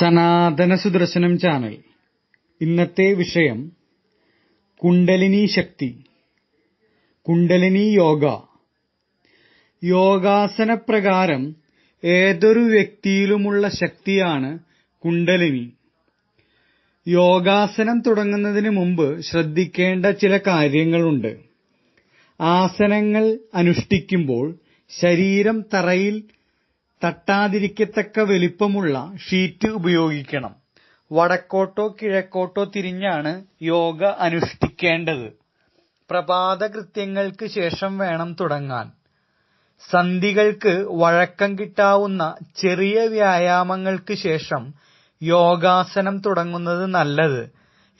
സനാതന സുദർശനം ചാനൽ. ഇന്നത്തെ വിഷയം കുണ്ടലിനി ശക്തി കുണ്ടലിനി യോഗ. യോഗാസന പ്രകാരം ഏതൊരു വ്യക്തിയിലുമുള്ള ശക്തിയാണ് കുണ്ടലിനി യോഗാസനം തുടങ്ങുന്നതിന് മുമ്പ് ശ്രദ്ധിക്കേണ്ട ചില കാര്യങ്ങളുണ്ട്. ആസനങ്ങൾ അനുഷ്ഠിക്കുമ്പോൾ ശരീരം തറയിൽ തട്ടാതിരിക്കത്തക്ക വലിപ്പമുള്ള ഷീറ്റ് ഉപയോഗിക്കണം. വടക്കോട്ടോ കിഴക്കോട്ടോ തിരിഞ്ഞാണ് യോഗ അനുഷ്ഠിക്കേണ്ടത്. പ്രഭാതകൃത്യങ്ങൾക്ക് ശേഷം വേണം തുടങ്ങാൻ. സന്ധികൾക്ക് വഴക്കം കിട്ടാവുന്ന ചെറിയ വ്യായാമങ്ങൾക്ക് ശേഷം യോഗാസനം തുടങ്ങുന്നത് നല്ലത്.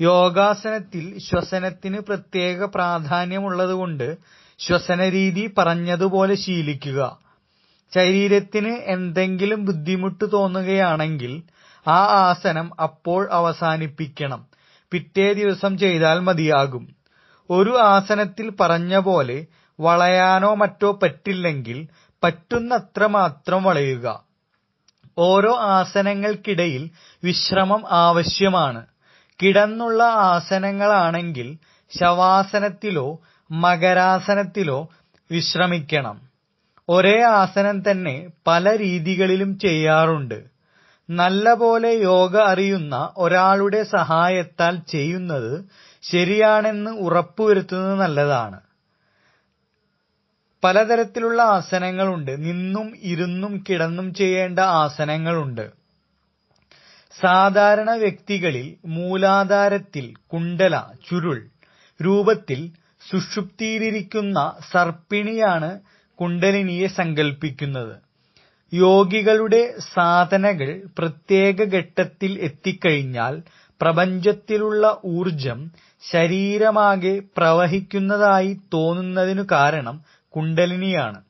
യോഗാസനത്തിൽ ശ്വസനത്തിന് പ്രത്യേക പ്രാധാന്യമുള്ളതുകൊണ്ട് ശ്വസനരീതി പറഞ്ഞതുപോലെ ശീലിക്കുക. ശരീരത്തിന് എന്തെങ്കിലും ബുദ്ധിമുട്ട് തോന്നുകയാണെങ്കിൽ ആ ആസനം അപ്പോൾ അവസാനിപ്പിക്കണം. പിറ്റേ ദിവസം ചെയ്താൽ മതിയാകും. ഒരു ആസനത്തിൽ പറഞ്ഞ പോലെ വളയാനോ മറ്റോ പറ്റില്ലെങ്കിൽ പറ്റുന്നത്ര മാത്രം വളയുക. ഓരോ ആസനങ്ങൾക്കിടയിൽ വിശ്രമം ആവശ്യമാണ്. കിടന്നുള്ള ആസനങ്ങളാണെങ്കിൽ ശവാസനത്തിലോ മകരാസനത്തിലോ വിശ്രമിക്കണം. ഒരേ ആസനം തന്നെ പല രീതികളിലും ചെയ്യാറുണ്ട്. നല്ലപോലെ യോഗ അറിയുന്ന ഒരാളുടെ സഹായത്താൽ ചെയ്യുന്നത് ശരിയാണെന്ന് ഉറപ്പുവരുത്തുന്നത് നല്ലതാണ്. പലതരത്തിലുള്ള ആസനങ്ങളുണ്ട്. നിന്നും ഇരുന്നും കിടന്നും ചെയ്യേണ്ട ആസനങ്ങളുണ്ട്. സാധാരണ വ്യക്തികളിൽ മൂലാധാരത്തിൽ കുണ്ഡല ചുരുൾ രൂപത്തിൽ സുഷുപ്തിയിലിരിക്കുന്ന സർപ്പിണിയാണ് കുണ്ടലിനിയെ സങ്കൽപ്പിക്കുന്നത്. യോഗികളുടെ സാധനകൾ പ്രത്യേക ഘട്ടത്തിൽ എത്തിക്കഴിഞ്ഞാൽ പ്രപഞ്ചത്തിലുള്ള ഊർജം ശരീരമാകെ പ്രവഹിക്കുന്നതായി തോന്നുന്നതിനു കാരണം കുണ്ഡലിനിയാണ്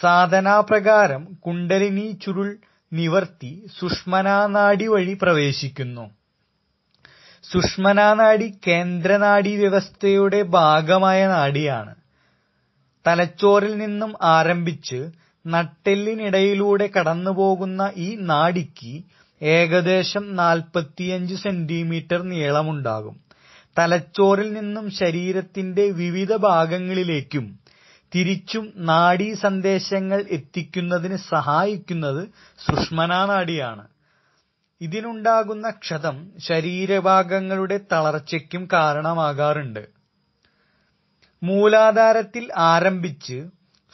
സാധനാപ്രകാരം കുണ്ഡലിനി ചുരുൾ നിവർത്തി സുഷ്മനാനാഡി വഴി പ്രവേശിക്കുന്നു. സുഷ്മനാനാഡി കേന്ദ്രനാഡി വ്യവസ്ഥയുടെ ഭാഗമായ നാഡിയാണ് തലച്ചോറിൽ നിന്നും ആരംഭിച്ച് നട്ടെല്ലിനിടയിലൂടെ കടന്നുപോകുന്ന ഈ നാഡിക്ക് ഏകദേശം നാൽപ്പത്തിയഞ്ച് സെന്റിമീറ്റർ നീളമുണ്ടാകും. തലച്ചോറിൽ നിന്നും ശരീരത്തിന്റെ വിവിധ ഭാഗങ്ങളിലേക്കും തിരിച്ചും നാഡീ സന്ദേശങ്ങൾ എത്തിക്കുന്നതിന് സഹായിക്കുന്നത് സുഷ്മനാനാഡിയാണ് ഇതിനുണ്ടാകുന്ന ക്ഷതം ശരീരഭാഗങ്ങളുടെ തളർച്ചയ്ക്കും കാരണമാകാറുണ്ട്. മൂലാധാരത്തിൽ ആരംഭിച്ച്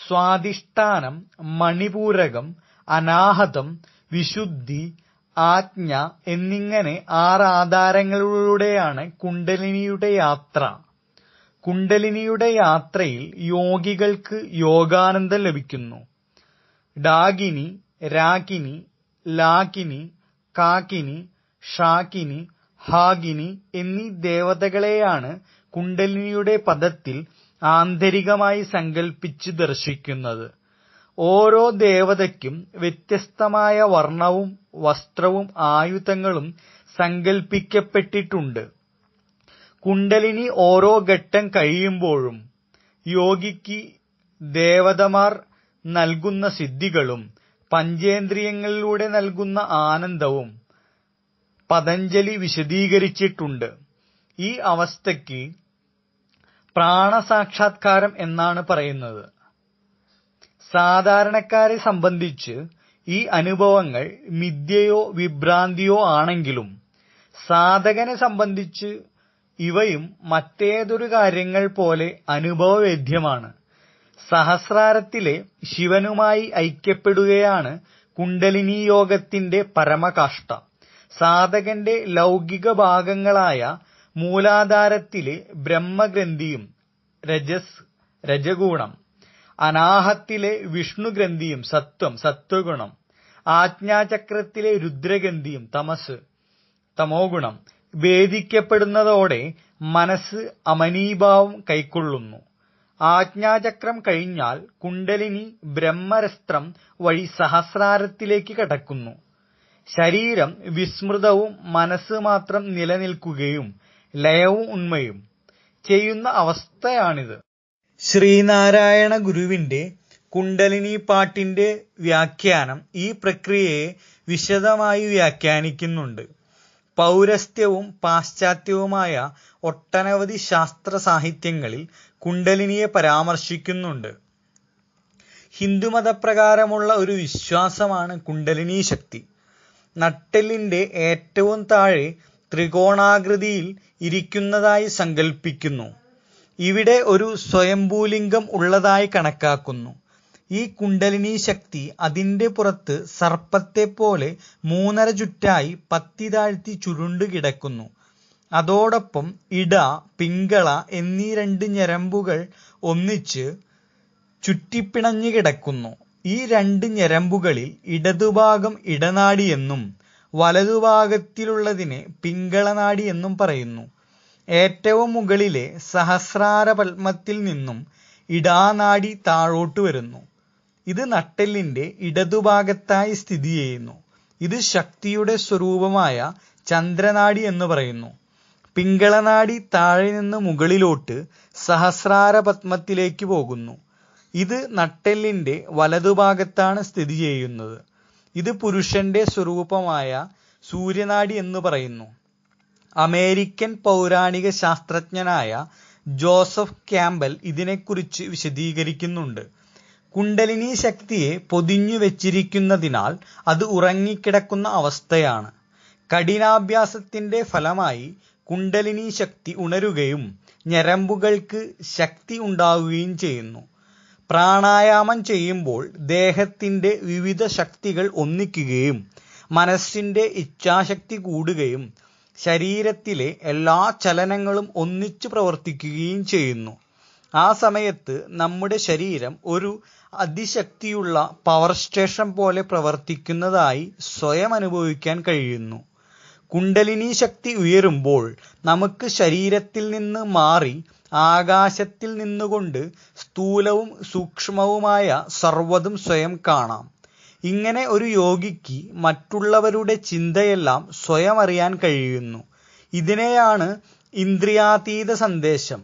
സ്വാധിഷ്ഠാനം മണിപൂരകം അനാഹതം വിശുദ്ധി ആജ്ഞ എന്നിങ്ങനെ ആറ് ആധാരങ്ങളിലൂടെയാണ് കുണ്ടലിനിയുടെ യാത്ര. കുണ്ടലിനിയുടെ യാത്രയിൽ യോഗികൾക്ക് യോഗാനന്ദം ലഭിക്കുന്നു. ഡാഗിനി രാഗിനി ലാകിനി കാകിനി ഷാകിനി ഹാഗിനി എന്നീ ദേവതകളെയാണ് കുണ്ടലിനിയുടെ പദത്തിൽ ആന്തരികമായി സങ്കൽപ്പിച്ച് ദർശിക്കുന്നത്. ഓരോ ദേവതയ്ക്കും വ്യത്യസ്തമായ വർണവും വസ്ത്രവും ആയുധങ്ങളും സങ്കൽപ്പിക്കപ്പെട്ടിട്ടുണ്ട്. കുണ്ടലിനി ഓരോ ഘട്ടം കഴിയുമ്പോഴും യോഗിക്ക് ദേവതമാർ നൽകുന്ന സിദ്ധികളും പഞ്ചേന്ദ്രിയങ്ങളിലൂടെ നൽകുന്ന ആനന്ദവും പതഞ്ജലി വിശദീകരിച്ചിട്ടുണ്ട്. ഈ അവസ്ഥയ്ക്ക് പ്രാണസാക്ഷാത്കാരം എന്നാണ് പറയുന്നത്. സാധാരണക്കാരെ സംബന്ധിച്ച് ഈ അനുഭവങ്ങൾ മിഥ്യയോ വിഭ്രാന്തിയോ ആണെങ്കിലും സാധകനെ സംബന്ധിച്ച് ഇവയും മറ്റേതൊരു കാര്യങ്ങൾ പോലെ അനുഭവവേദ്യമാണ്. സഹസ്രാരത്തിലെ ശിവനുമായി ഐക്യപ്പെടുകയാണ് കുണ്ടലിനി യോഗത്തിന്റെ പരമകാഷ്ഠ. സാധകന്റെ ലൗകിക ഭാഗങ്ങളായ മൂലാധാരത്തിലെ ബ്രഹ്മഗ്രന്ഥിയും രജസ് രജഗുണം അനാഹത്തിലെ വിഷ്ണുഗ്രന്ഥിയും സത്വം സത്വഗുണം ആജ്ഞാചക്രത്തിലെ രുദ്രഗ്രന്ഥിയും തമസ് തമോഗുണം ഭേദിക്കപ്പെടുന്നതോടെ മനസ്സ് അമനീഭാവം കൈക്കൊള്ളുന്നു. ആജ്ഞാചക്രം കഴിഞ്ഞാൽ കുണ്ടലിനി ബ്രഹ്മരസ്ത്രം വഴി സഹസ്രാരത്തിലേക്ക് കടക്കുന്നു. ശരീരം വിസ്മൃതവും മനസ്സ് മാത്രം നിലനിൽക്കുകയും ലയവും ഉണ്മയും. ചെയ്യുന്ന അവസ്ഥയാണിത്. ശ്രീനാരായണ ഗുരുവിന്റെ കുണ്ടലിനി പാട്ടിന്റെ വ്യാഖ്യാനം ഈ പ്രക്രിയയെ വിശദമായി വ്യാഖ്യാനിക്കുന്നുണ്ട്. പൗരസ്ത്യവും പാശ്ചാത്യവുമായ ഒട്ടനവധി ശാസ്ത്ര സാഹിത്യങ്ങളിൽ കുണ്ടലിനിയെ പരാമർശിക്കുന്നുണ്ട്. ഹിന്ദുമതപ്രകാരമുള്ള ഒരു വിശ്വാസമാണ് കുണ്ടലിനി ശക്തി. നട്ടെല്ലിന്റെ ഏറ്റവും താഴെ ത്രികോണാകൃതിയിൽ ഇരിക്കുന്നതായി സങ്കൽപ്പിക്കുന്നു. ഇവിടെ ഒരു സ്വയംഭൂലിംഗം ഉള്ളതായി കണക്കാക്കുന്നു. ഈ കുണ്ടലിനി ശക്തി അതിന്റെ പുറത്ത് സർപ്പത്തെപ്പോലെ മൂന്നര ചുറ്റായി പത്തി താഴ്ത്തി ചുരുണ്ടു കിടക്കുന്നു. അതോടൊപ്പം ഇട പിങ്കള എന്നീ രണ്ട് ഞരമ്പുകൾ ഒന്നിച്ച് ചുറ്റിപ്പിണഞ്ഞു കിടക്കുന്നു. ഈ രണ്ട് ഞരമ്പുകളിൽ ഇടതുഭാഗം ഇടനാടിയെന്നും വലതുഭാഗത്തിലുള്ളതിനെ പിങ്കളനാഡി എന്നും പറയുന്നു. ഏറ്റവും മുകളിലെ സഹസ്രാര പത്മത്തിൽ നിന്നും ഇടാനാഡി താഴോട്ട് വരുന്നു. ഇത് നട്ടെല്ലിന്റെ ഇടതുഭാഗത്തായി സ്ഥിതി ചെയ്യുന്നു. ഇത് ശക്തിയുടെ സ്വരൂപമായ ചന്ദ്രനാഡി എന്ന് പറയുന്നു. പിങ്കളനാഡി താഴെ നിന്ന് മുകളിലോട്ട് സഹസ്രാര പത്മത്തിലേക്ക് പോകുന്നു. ഇത് നട്ടെല്ലിന്റെ വലതുഭാഗത്താണ് സ്ഥിതി ചെയ്യുന്നത്. ഇത് പുരുഷന്റെ സ്വരൂപമായ സൂര്യനാഡി എന്ന് പറയുന്നു. അമേരിക്കൻ പൗരാണിക ശാസ്ത്രജ്ഞനായ ജോസഫ് ക്യാമ്പൽ ഇതിനെക്കുറിച്ച് വിശദീകരിക്കുന്നുണ്ട്. കുണ്ടലിനി ശക്തിയെ പൊതിഞ്ഞു വെച്ചിരിക്കുന്നതിനാൽ അത് ഉറങ്ങിക്കിടക്കുന്ന അവസ്ഥയാണ്. കഠിനാഭ്യാസത്തിന്റെ ഫലമായി കുണ്ടലിനി ശക്തി ഉണരുകയും ഞരമ്പുകൾക്ക് ശക്തി ഉണ്ടാവുകയും ചെയ്യുന്നു. പ്രാണായാമം ചെയ്യുമ്പോൾ ദേഹത്തിന്റെ വിവിധ ശക്തികൾ ഒന്നിക്കുകയും മനസ്സിന്റെ ഇച്ഛാശക്തി കൂടുകയും ശരീരത്തിലെ എല്ലാ ചലനങ്ങളും ഒന്നിച്ചു പ്രവർത്തിക്കുകയും ചെയ്യുന്നു. ആ സമയത്ത് നമ്മുടെ ശരീരം ഒരു അതിശക്തിയുള്ള പവർ സ്റ്റേഷൻ പോലെ പ്രവർത്തിക്കുന്നതായി സ്വയം അനുഭവിക്കാൻ കഴിയുന്നു. കുണ്ടലിനി ശക്തി ഉയരുമ്പോൾ നമുക്ക് ശരീരത്തിൽ നിന്ന് മാറി ആകാശത്തിൽ നിന്നുകൊണ്ട് സ്ഥൂലവും സൂക്ഷ്മവുമായ സർവതും സ്വയം കാണാം. ഇങ്ങനെ ഒരു യോഗിക്ക് മറ്റുള്ളവരുടെ ചിന്തയെല്ലാം സ്വയം അറിയാൻ കഴിയുന്നു. ഇതിനെയാണ് ഇന്ദ്രിയാതീത സന്ദേശം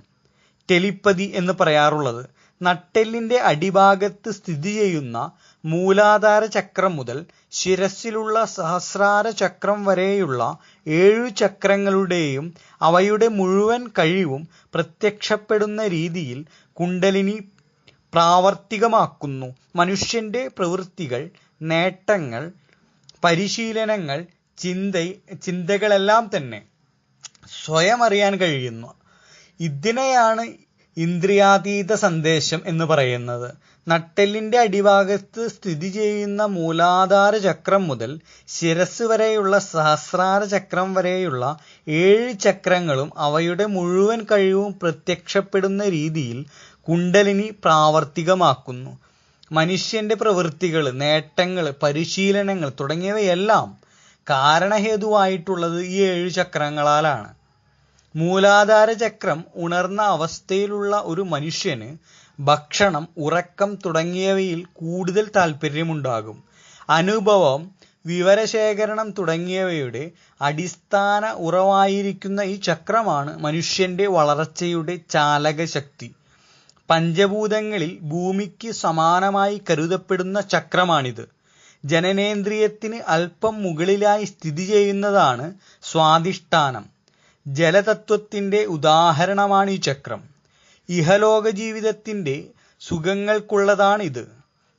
ടെലിപ്പതി എന്ന് പറയാറുള്ളത്. നട്ടെല്ലിന്റെ അടിഭാഗത്ത് സ്ഥിതി ചെയ്യുന്ന മൂലാധാര ചക്രം മുതൽ ശിരസ്സിലുള്ള സഹസ്രാര ചക്രം വരെയുള്ള ഏഴു ചക്രങ്ങളുടെയും അവയുടെ മുഴുവൻ കഴിവും പ്രത്യക്ഷപ്പെടുന്ന രീതിയിൽ കുണ്ടലിനി പ്രാവർത്തികമാക്കുന്നു. മനുഷ്യന്റെ പ്രവൃത്തികൾ നേട്ടങ്ങൾ പരിശീലനങ്ങൾ ചിന്ത ചിന്തകളെല്ലാം തന്നെ സ്വയം അറിയാൻ കഴിയുന്നു. ഇതിനെയാണ് ഇന്ദ്രിയാതീത സന്ദേശം എന്ന് പറയുന്നത്. നട്ടെല്ലിന്റെ അടിഭാഗത്ത് സ്ഥിതി ചെയ്യുന്ന മൂലാധാര ചക്രം മുതൽ ശിരസ് വരെയുള്ള സഹസ്രാര ചക്രം വരെയുള്ള ഏഴ് ചക്രങ്ങളും അവയുടെ മുഴുവൻ കഴിവും പ്രത്യക്ഷപ്പെടുന്ന രീതിയിൽ കുണ്ടലിനി പ്രാവർത്തികമാക്കുന്നു. മനുഷ്യന്റെ പ്രവൃത്തികൾ നേട്ടങ്ങൾ പരിശീലനങ്ങൾ തുടങ്ങിയവയെല്ലാം കാരണഹേതുവായിട്ടുള്ളത് ഈ ഏഴ് ചക്രങ്ങളാലാണ്. മൂലാധാര ചക്രം ഉണർന്ന അവസ്ഥയിലുള്ള ഒരു മനുഷ്യന് ഭക്ഷണം ഉറക്കം തുടങ്ങിയവയിൽ കൂടുതൽ താല്പര്യമുണ്ടാകും അനുഭവം വിവരശേഖരണം തുടങ്ങിയവയുടെ അടിസ്ഥാന ഉറവായിരിക്കുന്ന ഈ ചക്രമാണ് മനുഷ്യന്റെ വളർച്ചയുടെ ചാലകശക്തി. പഞ്ചഭൂതങ്ങളിൽ ഭൂമിക്ക് സമാനമായി കരുതപ്പെടുന്ന ചക്രമാണിത്. ജനനേന്ദ്രിയത്തിന് അല്പം മുകളിലായി സ്ഥിതി ചെയ്യുന്നതാണ് സ്വാധിഷ്ഠാനം. ജലതത്വത്തിന്റെ ഉദാഹരണമാണ് ഈ ചക്രം. ഇഹലോക ജീവിതത്തിന്റെ സുഖങ്ങൾക്കുള്ളതാണിത്.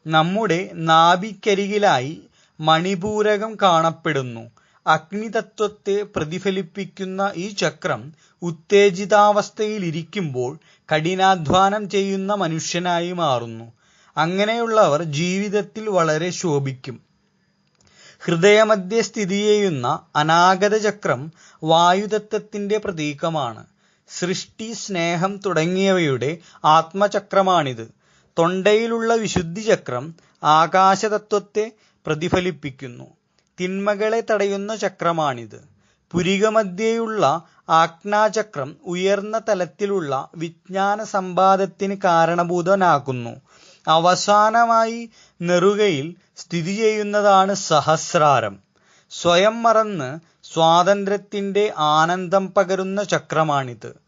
നമ്മുടെ നാഭിക്കരികിലായി മണിപൂരകം കാണപ്പെടുന്നു. അഗ്നിതത്വത്തെ പ്രതിഫലിപ്പിക്കുന്ന ഈ ചക്രം ഉത്തേജിതാവസ്ഥയിലിരിക്കുമ്പോൾ കഠിനാധ്വാനം ചെയ്യുന്ന മനുഷ്യനായി മാറുന്നു. അങ്ങനെയുള്ളവർ ജീവിതത്തിൽ വളരെ ശോഭിക്കും. ഹൃദയമധ്യേ സ്ഥിതി ചെയ്യുന്ന അനാഗത ചക്രം വായുതത്വത്തിന്റെ പ്രതീകമാണ്. സൃഷ്ടി സ്നേഹം തുടങ്ങിയവയുടെ ആത്മചക്രമാണിത്. തൊണ്ടയിലുള്ള വിശുദ്ധി ചക്രം ആകാശതത്വത്തെ പ്രതിഫലിപ്പിക്കുന്നു. തിന്മകളെ തടയുന്ന ചക്രമാണിത്. പുരികമധ്യേയുള്ള ആജ്ഞാചക്രം ഉയർന്ന തലത്തിലുള്ള വിജ്ഞാന സമ്പാദത്തിന് കാരണഭൂതനാക്കുന്നു അവസാനമായി നെറുകയിൽ സ്ഥിതി ചെയ്യുന്നതാണ് സഹസ്രാരം. സ്വയം മറന്ന് സ്വാതന്ത്ര്യത്തിന്റെ ആനന്ദം പകരുന്ന ചക്രമാണിത്.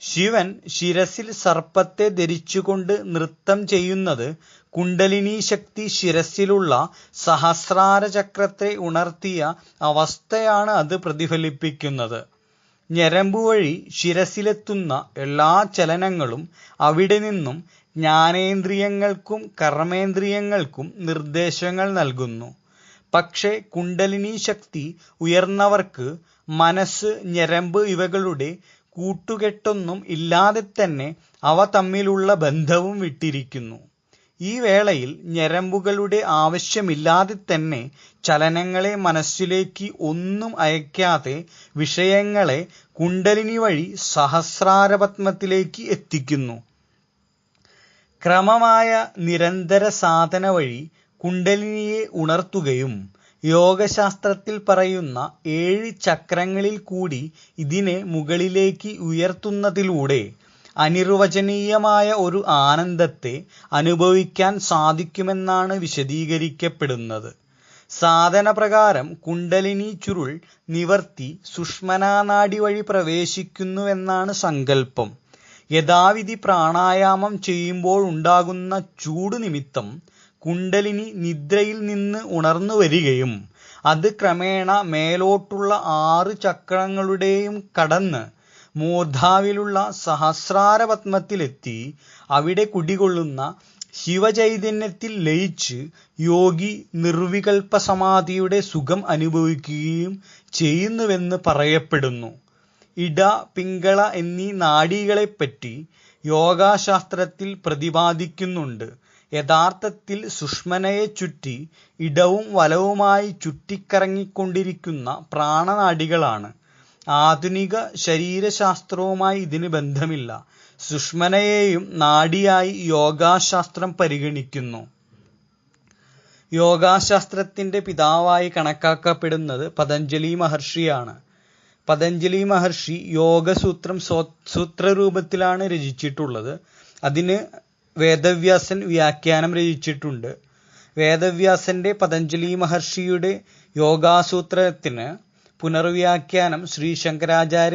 ശിവൻ ശിരസിൽ സർപ്പത്തെ ധരിച്ചുകൊണ്ട് നൃത്തം ചെയ്യുന്നത് കുണ്ടലിനി ശക്തി ശിരസിലുള്ള സഹസ്രാര ചക്രത്തെ ഉണർത്തിയ അവസ്ഥയാണ് അത് പ്രതിഫലിപ്പിക്കുന്നത്. ഞരമ്പ് വഴി ശിരസിലെത്തുന്ന എല്ലാ ചലനങ്ങളും അവിടെ നിന്നും ജ്ഞാനേന്ദ്രിയങ്ങൾക്കും കർമ്മേന്ദ്രിയങ്ങൾക്കും നിർദ്ദേശങ്ങൾ നൽകുന്നു. പക്ഷേ കുണ്ടലിനി ശക്തി ഉയർന്നവർക്ക് മനസ്സ് ഞരമ്പ് ഇവകളുടെ കൂട്ടുകെട്ടൊന്നും ഇല്ലാതെ തന്നെ അവ തമ്മിലുള്ള ബന്ധവും വിട്ടിരിക്കുന്നു. ഈ വേളയിൽ ഞരമ്പുകളുടെ ആവശ്യമില്ലാതെ തന്നെ ചലനങ്ങളെ മനസ്സിലേക്ക് ഒന്നും അയക്കാതെ വിഷയങ്ങളെ കുണ്ടലിനി വഴി സഹസ്രാരപത്മത്തിലേക്ക് എത്തിക്കുന്നു. ക്രമമായ നിരന്തര സാധന വഴി കുണ്ടലിനിയെ ഉണർത്തുകയും യോഗശാസ്ത്രത്തിൽ പറയുന്ന ഏഴ് ചക്രങ്ങളിൽ കൂടി ഇതിനെ മുകളിലേക്ക് ഉയർത്തുന്നതിലൂടെ അനിർവചനീയമായ ഒരു ആനന്ദത്തെ അനുഭവിക്കാൻ സാധിക്കുമെന്നാണ് വിശദീകരിക്കപ്പെടുന്നത്. സാധന പ്രകാരം കുണ്ടലിനി ചുരുൾ നിവർത്തി സുഷ്മനാനാടി വഴി പ്രവേശിക്കുന്നുവെന്നാണ് സങ്കല്പം. യഥാവിധി പ്രാണായാമം ചെയ്യുമ്പോൾ ഉണ്ടാകുന്ന ചൂട് നിമിത്തം കുണ്ടലിനി നിദ്രയിൽ നിന്ന് ഉണർന്നു വരികയും അത് ക്രമേണ മേലോട്ടുള്ള ആറ് ചക്രങ്ങളുടെയും കടന്ന് മൂർധാവിലുള്ള സഹസ്രാരപത്മത്തിലെത്തി അവിടെ കുടികൊള്ളുന്ന ശിവചൈതന്യത്തിൽ ലയിച്ച് യോഗി നിർവികൽപ്പ സമാധിയുടെ സുഖം അനുഭവിക്കുകയും ചെയ്യുന്നുവെന്ന് പറയപ്പെടുന്നു. ഇട പിംഗള എന്നീ നാഡികളെപ്പറ്റി യോഗാശാസ്ത്രത്തിൽ പ്രതിപാദിക്കുന്നുണ്ട്. യഥാർത്ഥത്തിൽ സുഷ്മനയെ ചുറ്റി ഇടവും വലവുമായി ചുറ്റിക്കറങ്ങിക്കൊണ്ടിരിക്കുന്ന പ്രാണനാഡികളാണ് ആധുനിക ശരീരശാസ്ത്രവുമായി ഇതിന് ബന്ധമില്ല. സുഷ്മനയെയും നാഡിയായി യോഗാശാസ്ത്രം പരിഗണിക്കുന്നു. യോഗാശാസ്ത്രത്തിന്റെ പിതാവായി കണക്കാക്കപ്പെടുന്നത് പതഞ്ജലി മഹർഷിയാണ്. പതഞ്ജലി മഹർഷി യോഗസൂത്രം സൂത്രരൂപത്തിലാണ് രചിച്ചിട്ടുള്ളത്. അതിന് വേദവ്യാസൻ വ്യാഖ്യാനം രചിച്ചിട്ടുണ്ട്. വേദവ്യാസന്റെ പതഞ്ജലി മഹർഷിയുടെ യോഗാസൂത്രത്തിന് പുനർവ്യാഖ്യാനം ശ്രീ ശങ്കരാചാര്യ